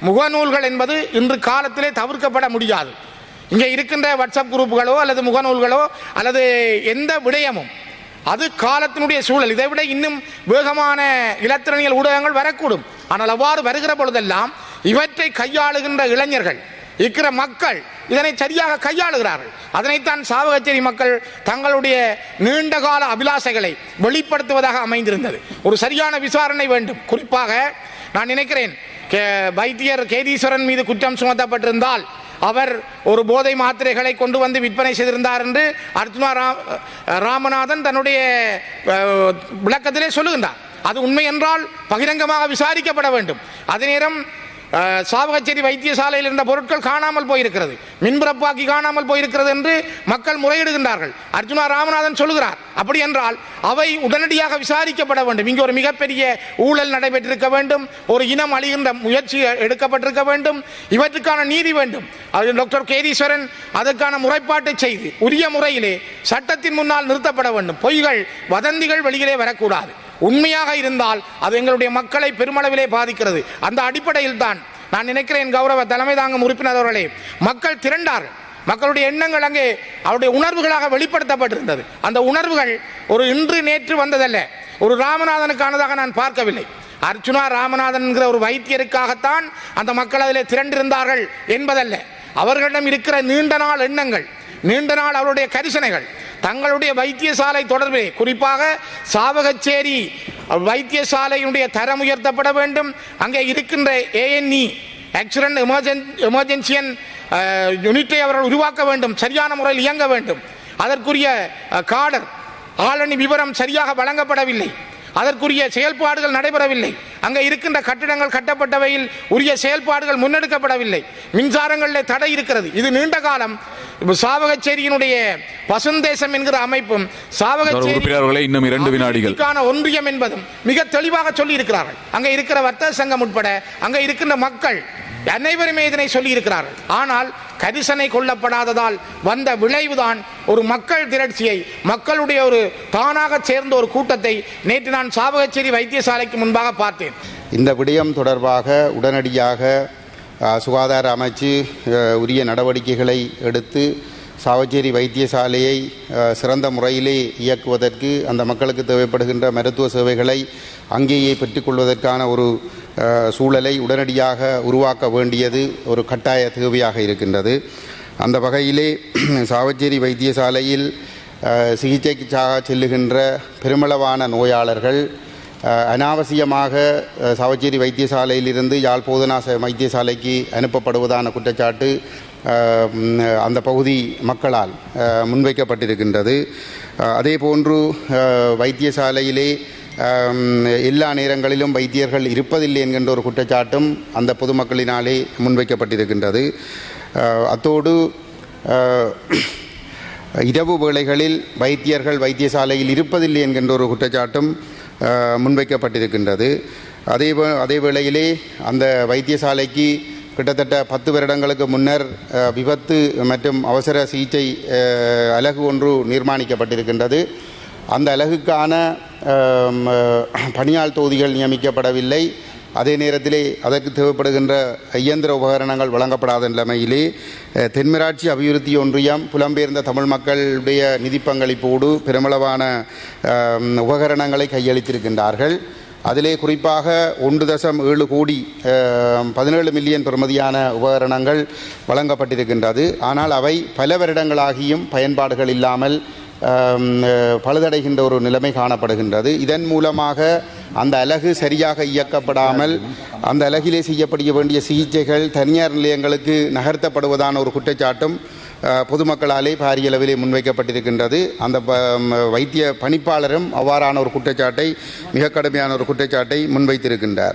முகநூல்கள் என்பது இன்று காலத்திலே தவிர்க்கப்பட முடியாது. இங்கே இருக்கின்ற வாட்ஸ்அப் குரூப்புகளோ அல்லது முகநூல்களோ அல்லது எந்த விடயமும் அது காலத்தினுடைய சூழல். இதை விட இன்னும் வேகமான இலத்திரனியல் ஊடகங்கள் வரக்கூடும். ஆனால் அவ்வாறு வருகிற பொழுதெல்லாம் இவற்றை கையாளுகின்ற இளைஞர்கள் இருக்கிற மக்கள் இதனை சரியாக கையாளுகிறார்கள். அதனைத்தான் சாவகச்சேரி மக்கள் தங்களுடைய நீண்டகால அபிலாசைகளை வெளிப்படுத்துவதாக அமைந்திருந்தது. ஒரு சரியான விசாரணை வேண்டும். குறிப்பாக நான் நினைக்கிறேன் கே- வைத்தியர் கேதீஸ்வரன் மீது குற்றம் சுமத்தப்பட்டிருந்தால் அவர் ஒரு போதை மாத்திரைகளை கொண்டு வந்து விற்பனை செய்திருந்தார் என்று அர்ஜுனா ராமநாதன் தன்னுடைய விளக்கத்திலே சொல்லுகின்றார். அது உண்மை என்றால் பகிரங்கமாக விசாரிக்கப்பட வேண்டும். அதே நேரம் சாவகச்சேரி வைத்தியசாலையில் இருந்த பொருட்கள் காணாமல் போயிருக்கிறது. மின்புறப்பாக்கி காணாமல் போயிருக்கிறது என்று மக்கள் முறையிடுகின்றார்கள். அர்ஜுனா ராமநாதன் சொல்லுகிறார். அப்படி என்றால் அவை உடனடியாக விசாரிக்கப்பட வேண்டும். இங்கே ஒரு மிகப்பெரிய ஊழல் நடைபெற்றிருக்க வேண்டும். ஒரு இனம் அழிகின்ற முயற்சி எடுக்கப்பட்டிருக்க வேண்டும். இவற்றுக்கான நீதி வேண்டும். அது டாக்டர் கேதீஸ்வரன் அதற்கான முறைப்பாட்டை செய்து உரிய முறையிலே சட்டத்தின் முன்னால் நிறுத்தப்பட வேண்டும். பொய்கள் வதந்திகள் வெளியிலே வரக்கூடாது. உண்மையாக இருந்தால் அது எங்களுடைய மக்களை பெருமளவிலே பாதிக்கிறது. அந்த அடிப்படையில் தான் நான் நினைக்கிறேன் கௌரவ தலைமை தாங்கும் உறுப்பினர் அவர்களே மக்கள் திரண்டார்கள் மக்களுடைய எண்ணங்கள் அங்கே அவருடைய உணர்வுகளாக வெளிப்படுத்தப்பட்டிருந்தது. அந்த உணர்வுகள் ஒரு இன்று நேற்று வந்ததல்ல ஒரு ராமநாதனுக்கானதாக நான் பார்க்கவில்லை. அர்ச்சுனா ராமநாதன் என்கிற ஒரு வைத்தியருக்காகத்தான் அந்த மக்கள் அதில் திரண்டிருந்தார்கள் என்பதல்ல. அவர்களிடம் இருக்கிற நீண்ட நாள் எண்ணங்கள் நீண்ட நாள் அவருடைய கரிசனைகள் தங்களுடைய வைத்தியசாலை தொடர்பிலே குறிப்பாக சாவகச்சேரி வைத்தியசாலையினுடைய தரம் உயர்த்தப்பட வேண்டும். அங்கே இருக்கின்ற ஏஎன்இ ஆக்சிடென்ட் எமர்ஜென் எமர்ஜென்சியன் யூனிட்டை அவர்கள் உருவாக்க வேண்டும். சரியான முறையில் இயங்க வேண்டும். அதற்குரிய காடர் ஆளணி விவரம் சரியாக வழங்கப்படவில்லை. அதற்குரிய செயல்பாடுகள் நடைபெறவில்லை. அங்கே இருக்கின்ற கட்டிடங்கள் கட்டப்பட்டவையில் உரிய செயல்பாடுகள் முன்னெடுக்கப்படவில்லை. மின்சாரங்களில் தடை இருக்கிறது. இது நீண்ட காலம் இப்ப சாவகச்சேரியினுடைய பசுந்தேசம் என்கிற அமைப்பும் சாவகச்சேரி இன்னும் இரண்டு வினாடிகள். ஒன்றியம் என்பதும் மிக தெளிவாக சொல்லி இருக்கிறார்கள் அங்கே இருக்கிற வர்த்தக சங்கம் உட்பட அங்கே இருக்கின்ற மக்கள் அனைவருமே இதனை சொல்லி இருக்கிறார்கள் ஆனால் கரிசனை கொள்ளப்படாததால் வந்த விளைவுதான் ஒரு மக்கள் திரட்சியை மக்களுடைய ஒரு தானாக சேர்ந்த ஒரு கூட்டத்தை நேற்று நான் சாவகச்சேரி வைத்தியசாலைக்கு முன்பாக பார்த்தேன். இந்த விடயம் தொடர்பாக உடனடியாக சுகாதார அமைச்சு உரிய நடவடிக்கைகளை எடுத்து சாவச்சேரி வைத்தியசாலையை சிறந்த முறையிலே இயக்குவதற்கு அந்த மக்களுக்கு தேவைப்படுகின்ற மருத்துவ சேவைகளை அங்கேயே பெற்றுக்கொள்வதற்கான ஒரு சூழலை உடனடியாக உருவாக்க வேண்டியது ஒரு கட்டாய தேவையாக இருக்கின்றது. அந்த வகையிலே சாவச்சேரி வைத்தியசாலையில் சிகிச்சைக்காக செல்லுகின்ற பெருமளவான நோயாளர்கள் அனாவசியமாக சவச்சேரி வைத்தியசாலையிலிருந்து யாழ் போதனா வைத்தியசாலைக்கு அனுப்பப்படுவதான குற்றச்சாட்டு அந்த பகுதி மக்களால் முன்வைக்கப்பட்டிருக்கின்றது. அதே போன்று வைத்தியசாலையிலே எல்லா நேரங்களிலும் வைத்தியர்கள் இருப்பதில்லை என்கின்ற ஒரு குற்றச்சாட்டும் அந்த பொதுமக்களினாலே முன்வைக்கப்பட்டிருக்கின்றது. அத்தோடு இரவு வேளைகளில் வைத்தியர்கள் வைத்தியசாலையில் இருப்பதில்லை என்கின்ற ஒரு குற்றச்சாட்டும் முன்வைக்கப்பட்டிருக்கின்றது. அதே அதே வேளையிலே அந்த வைத்தியசாலைக்கு கிட்டத்தட்ட பத்து வருடங்களுக்கு முன்னர் விபத்து மற்றும் அவசர சிகிச்சை அலகு ஒன்று நிர்மாணிக்கப்பட்டிருக்கின்றது. அந்த அலகுக்கான பணியாள் தொகுதிகள் நியமிக்கப்படவில்லை. அதே நேரத்திலே அதற்கு தேவைப்படுகின்ற இயந்திர உபகரணங்கள் வழங்கப்படாத நிலைமையிலே தென்மராட்சி அபிவிருத்தி ஒன்றியம் புலம்பெயர்ந்த தமிழ் மக்களுடைய நிதி பங்களிப்போடு பெருமளவான உபகரணங்களை கையளித்திருக்கின்றார்கள். அதிலே குறிப்பாக ஒன்று தசம் ஏழு கோடி பதினேழு மில்லியன் பெறுமதியான உபகரணங்கள் வழங்கப்பட்டிருக்கின்றது. ஆனால் அவை பல வருடங்களாகியும் பயன்பாடுகள் இல்லாமல் பழுதடைகின்ற ஒரு நிலைமை காணப்படுகின்றது. இதன் மூலமாக அந்த அலகு சரியாக இயக்கப்படாமல் அந்த அலகிலே செய்யப்பட வேண்டிய சிகிச்சைகள் தனியார் நிலையங்களுக்கு நகர்த்தப்படுவதான ஒரு குற்றச்சாட்டும் பொதுமக்களாலே பாரிய அளவிலே முன்வைக்கப்பட்டிருக்கின்றது. அந்த ப- வைத்திய பணிப்பாளரும் அவ்வாறான ஒரு குற்றச்சாட்டை மிக கடுமையான ஒரு குற்றச்சாட்டை முன்வைத்திருக்கின்றார்.